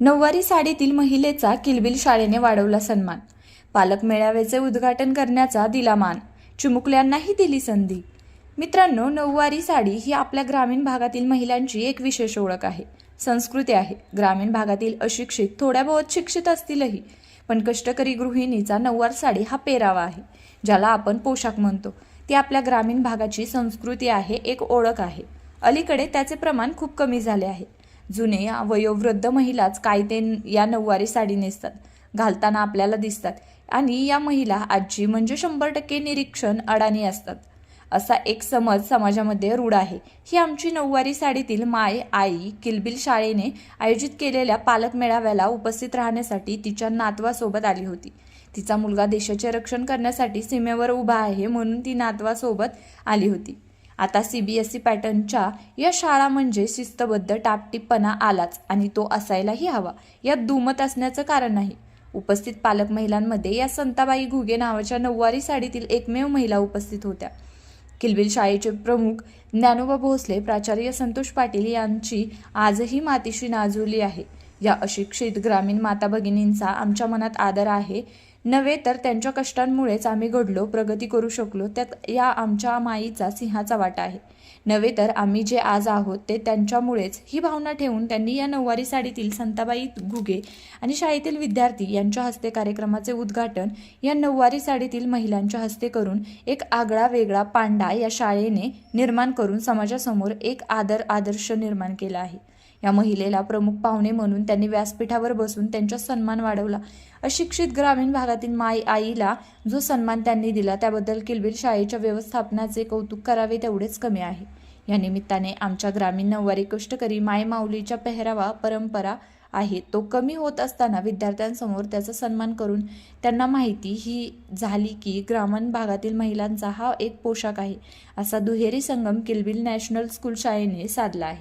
नऊवारी साडीतील महिलेचा किलबिल शाळेने वाढवला सन्मान. पालक मेळाव्याचे उद्घाटन करण्याचा दिला मान. चिमुकल्यांनाही दिली संधी. मित्रांनो नऊवारी साडी ही आपल्या ग्रामीण भागातील महिलांची एक विशेष ओळख आहे. संस्कृती आहे. ग्रामीण भागातील अशिक्षित थोड्या बहुत शिक्षित असतीलही पण कष्टकरी गृहिणीचा नऊवार साडी हा पेरावा आहे ज्याला आपण पोशाख म्हणतो. ती आपल्या ग्रामीण भागाची संस्कृती आहे एक ओळख आहे. अलीकडे त्याचे प्रमाण खूप कमी झाले आहे. जुने या वयोवृद्ध महिलाच काय ते या नऊवारी साडी नेसतात घालताना आपल्याला दिसतात. आणि या महिला आजी म्हणजे शंभर टक्के निरीक्षण अडाणी असतात. असा एक समज समाजामध्ये रूढ आहे. ही आमची नऊवारी साडीतील माय आई किलबिल शाळेने आयोजित केलेल्या पालक मेळाव्याला उपस्थित राहण्यासाठी तिच्या नातवासोबत आली होती. तिचा मुलगा देशाचे रक्षण करण्यासाठी सीमेवर उभा आहे म्हणून ती नातवासोबत आली होती. आता सी बी एस ई पॅटर्नच्या या शाळा म्हणजे शिस्तबद्ध टापटीपणा आलाच आणि तो असायलाही हवा. यात दुमत असण्याचं कारण नाही. उपस्थित पालक महिलांमध्ये या संताबाई घुगे नावाच्या नऊवारी साडीतील एकमेव महिला उपस्थित होत्या. किलबिल शाळेचे प्रमुख ज्ञानोबा भोसले प्राचार्य संतोष पाटील यांची आजही मातीशी नाजुली आहे. या अशिक्षित ग्रामीण माता भगिनींचा आमच्या मनात आदर आहे. नव्हे तर त्यांच्या कष्टांमुळेच आम्ही घडलो प्रगती करू शकलो. त्यात या आमच्या माईचा सिंहाचा वाटा आहे. नव्हे तर आम्ही जे आज आहोत ते त्यांच्यामुळेच. ही भावना ठेवून त्यांनी या नऊवारी साडीतील संताबाई घुगे आणि शाळेतील विद्यार्थी यांच्या हस्ते कार्यक्रमाचे उद्घाटन या नऊवारी साडीतील महिलांच्या हस्ते करून एक आगळा वेगळा पांडा या शाळेने निर्माण करून समाजासमोर एक आदर आदर्श निर्माण केला आहे. या महिलेला प्रमुख पाहुणे म्हणून त्यांनी व्यासपीठावर बसून त्यांचा सन्मान वाढवला. अशिक्षित ग्रामीण भागातील माई आईला जो सन्मान त्यांनी दिला त्याबद्दल किलबिल शाळेच्या व्यवस्थापनाचे कौतुक करावे तेवढेच कमी आहे. या निमित्ताने आमच्या ग्रामीण नऊवारी कष्टकरी माय माऊलीच्या पेहरावा परंपरा आहे. तो कमी होत असताना विद्यार्थ्यांसमोर त्याचा सन्मान करून त्यांना माहिती ही झाली की ग्रामीण भागातील महिलांचा हा एक पोशाख आहे. असा दुहेरी संगम किलबिल नॅशनल स्कूल शाळेने साधला आहे.